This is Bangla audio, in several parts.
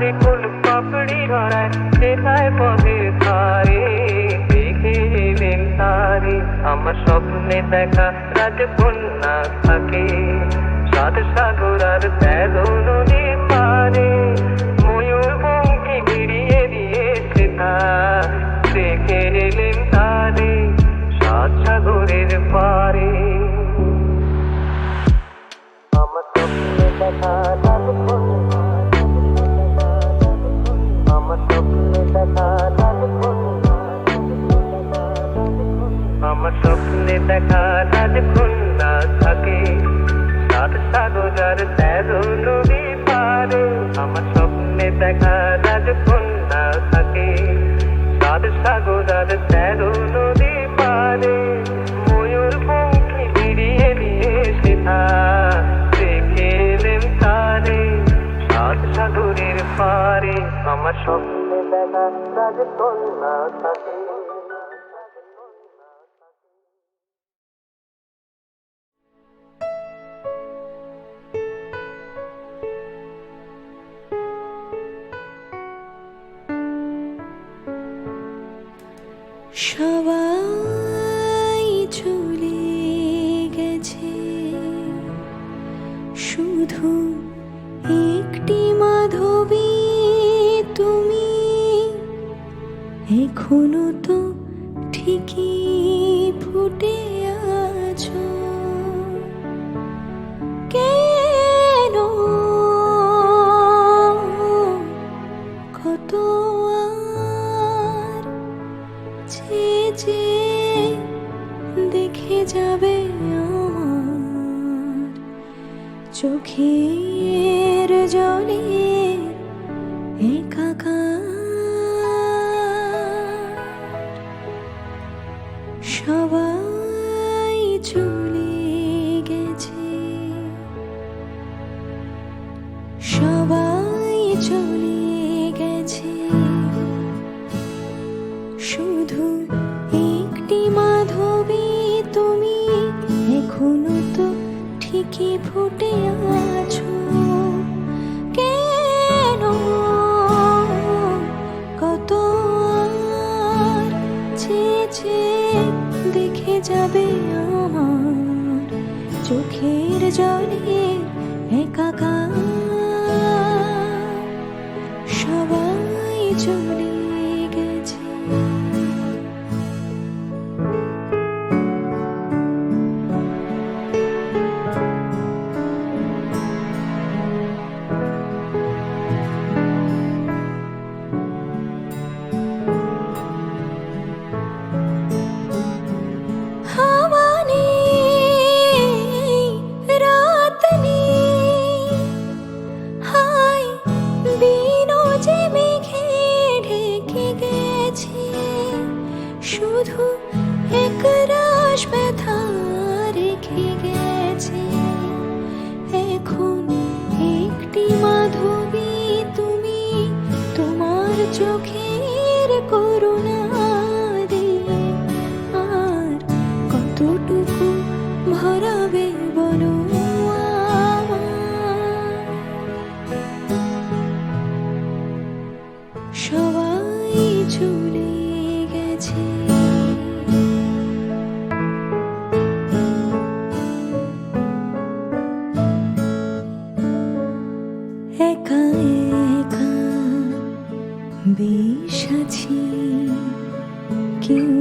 যে ফুল পাপড়ি ধরায় সেটাই পথে ধারে। দেখে এলেন তারে, আমার স্বপ্নে দেখা রাজকন্যা থাকে। সাত সাগর আর তেরো নদী পারে আমার স্বপ্নে দেখা রাজকন্যা থাকে, সাত সাগর তেরো নদী পারে। আমার স্বপ্নে দেখা রাজকন্যা থাকে, সাত সাগর তেরো নদী পারে। ময়ূর ফিরিয়ে দিয়ে সেটা দেখে এলেন তারে, সাত সাগরের পারে। আমার স্বপ্নে দেখা রাজকন্যা থাকে সবাই শুধু একটি মাধবী তুমি, এখনও তো ঠিকই ফুটে আছো। কেন কত চেয়েছে দেখে যাবে আমার চোখের জলে? কেউ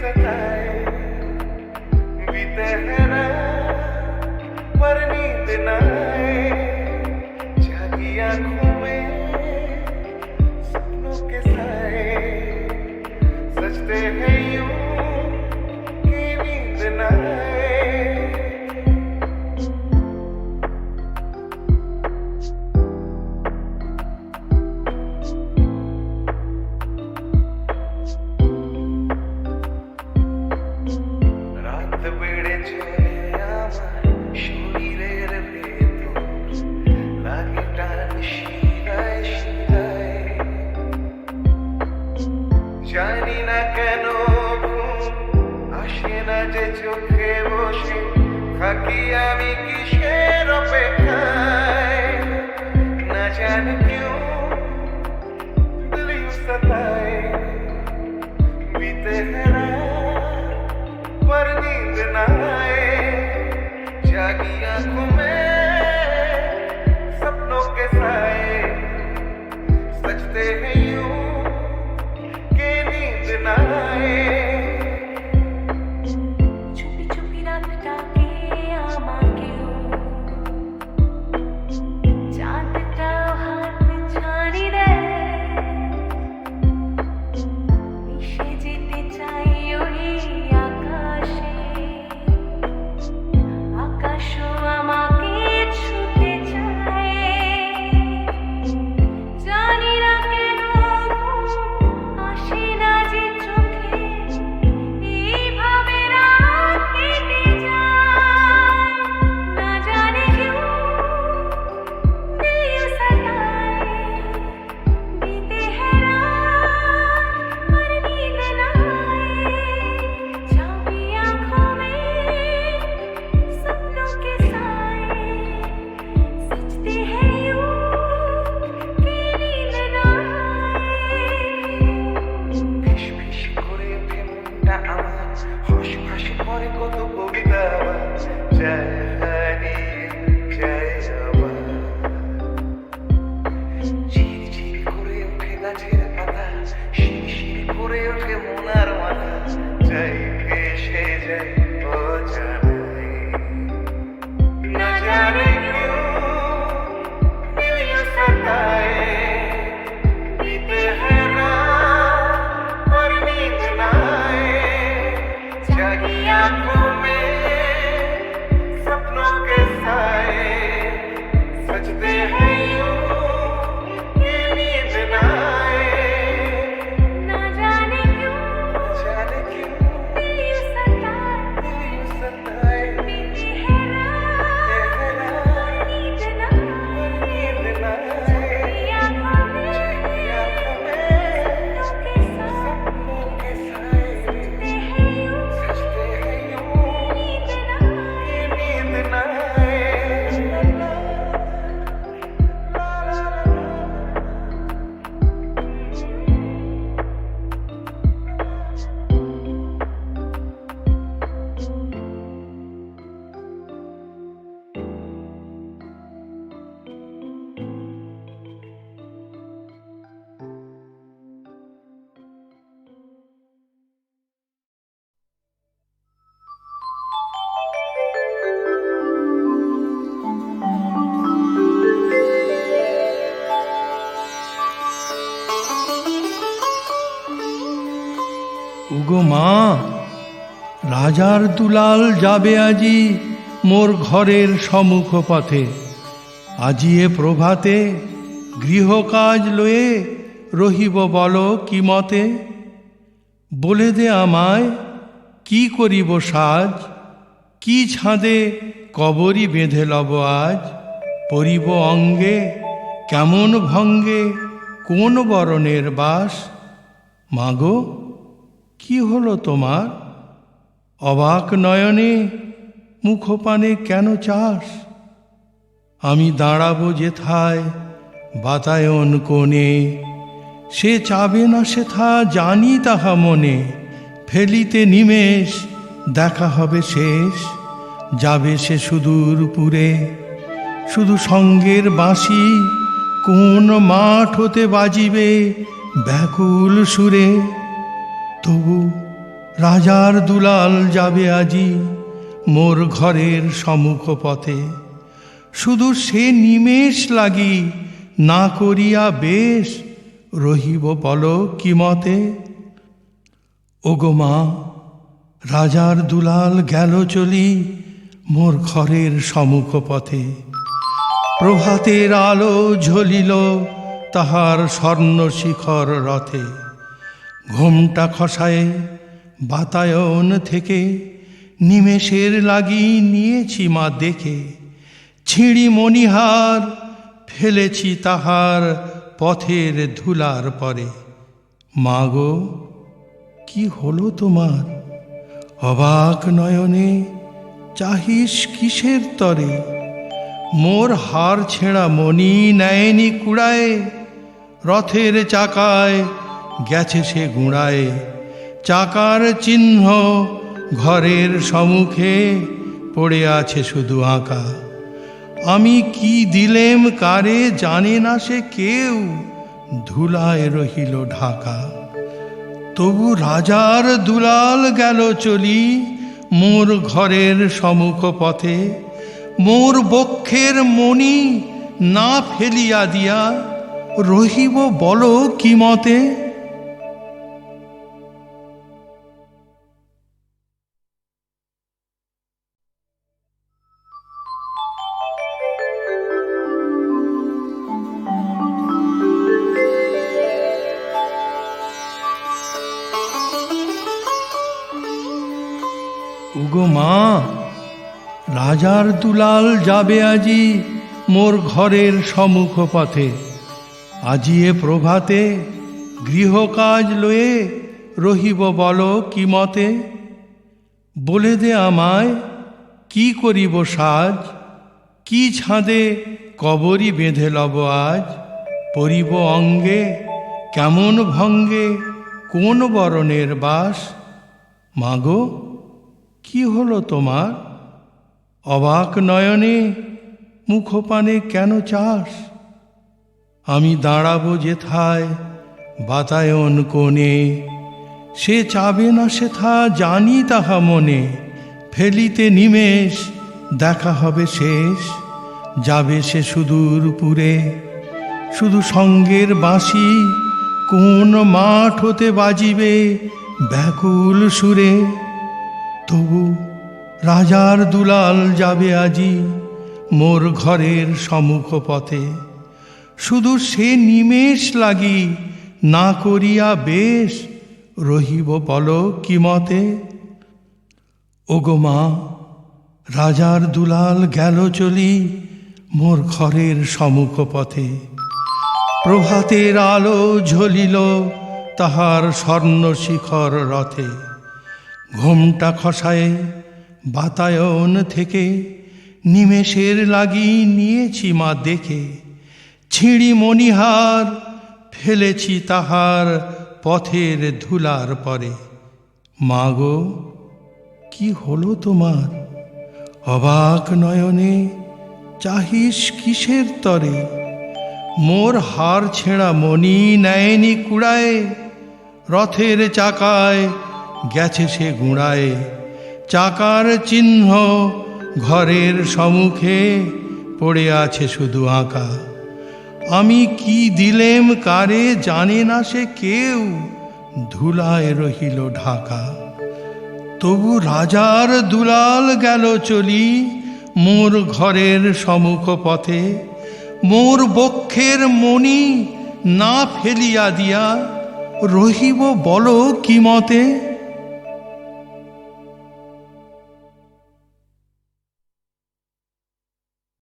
Mexico. থাকি আমি রাজার দুলাল যাবে আজি মোর ঘরের সম্মুখ পথে আজিয়ে প্রভাতে গৃহকাজ লয়ে রহিব বল কি মতে বলে দে আমায়, কি করিব সাজ? কি ছাঁদে কবরই বেঁধে লব আজ? পরিব অঙ্গে, কেমন ভঙ্গে, কোন বরণের বাস? মাগো, কি হলো তোমার? অবাক নয়নে মুখপানে কেন চাস? আমি দাঁড়াবো যেথায় বাতায়ন কোণে। সে চাবে না সেথা জানি তাহা মনে। ফেলিতে নিমেষ, দেখা হবে শেষ। যাবে সে সুদূর পুরে। শুধু সঙ্গের বাঁশি, কোন মাঠ হতে বাজিবে ব্যাকুল সুরে। তবু রাজার দুলাল যাবে আজি মোর ঘরের সম্মুখ পথে শুধু সে নিমেষ লাগি না করিয়া বেশ, রহিব বল কি মতে? ওগো মা, রাজার দুলাল গেল চলি মোর ঘরের সম্মুখ পথে প্রভাতের আলো ঝলিল তাহার স্বর্ণ শিখর রথে। ঘোমটা খসায়ে বাতায়ন থেকে নিমেষের লাগি নিয়েছি মা দেখে। ছিঁড়ি মণিহার, ফেলেছি তাহার পথের ধুলার পরে। মাগো কি হলো তোমার? অবাক নয়নে চাহিস কিসের তরে? মোর হার ছেঁড়া মণি নেয়নি কুড়ায়, রথের চাকায় গেছে সে গুঁড়ায়। চাকার চিহ্ন ঘরের সম্মুখে পড়ে আছে শুধু আঁকা। আমি কি দিলেম কারে জানে না সে কেউ ধুলায় রহিল ঢাকা। তবু রাজার দুলাল গেল চলি মোর ঘরের সম্মুখ পথে মোর বক্ষের মণি না ফেলিয়া দিয়া রহিব বলো কি মতে? রাজার দুলাল যাবে আজি মোর ঘরের সম্মুখ পথে। আজিয়ে প্রভাতে গৃহকাজ লয়ে রহিব বল কি মতে? বলে দে আমায়, কি করিব সাজ? কি ছাদে কবরই বেঁধে লব আজ? পরিব অঙ্গে কেমন ভঙ্গে কোন বরণের বাস? মাগো, কি হলো তোমার? অবাক নয়নে মুখপানে কেন চাস? আমি দাঁড়াবো যেথায় বাতায়ন কোণে। সে চাবে না সেথা, জানি তাহা মনে। ফেলিতে নিমেষ, দেখা হবে শেষ। যাবে সে সুদূর পুরে। শুধু সঙ্গের বাঁশি, কোন মাঠ হতে বাজিবে ব্যাকুল সুরে। তবু রাজার দুলাল যাবে আজি মোর ঘরের সম্মুখ পথে শুধু সে নিমেষ লাগি না করিয়া বেশ রহিব বল কি মতে? ওগো মা, রাজার দুলাল গেল চলি মোর ঘরের সম্মুখ পথে প্রভাতের আলো ঝলিল তাহার স্বর্ণ শিখর রথে। ঘোমটা খসায়ে বাতায়ন থেকে নিমেষের লাগি নিয়েছি মা দেখে। ছিঁড়ি মণিহার, ফেলেছি তাহার পথের ধুলার পরে। মা গো, কি হলো তোমার? অবাক নয়নে চাহিস কিসের তরে? মোর হার ছেঁড়া মণি নেয়নি কুড়ায়, রথের চাকায় গেছে সে গুঁড়ায়। চাকার চিহ্ন ঘরের সম্মুখে পড়ে আছে শুধু আঁকা। আমি কি দিলেম কারে জানে না সে কেউ ধুলায় রহিল ঢাকা। তবু রাজার দুলাল গেল চলি মোর ঘরের সম্মুখ পথে মোর বক্ষের মণি না ফেলিয়া দিয়া রহিব বল কি মতে?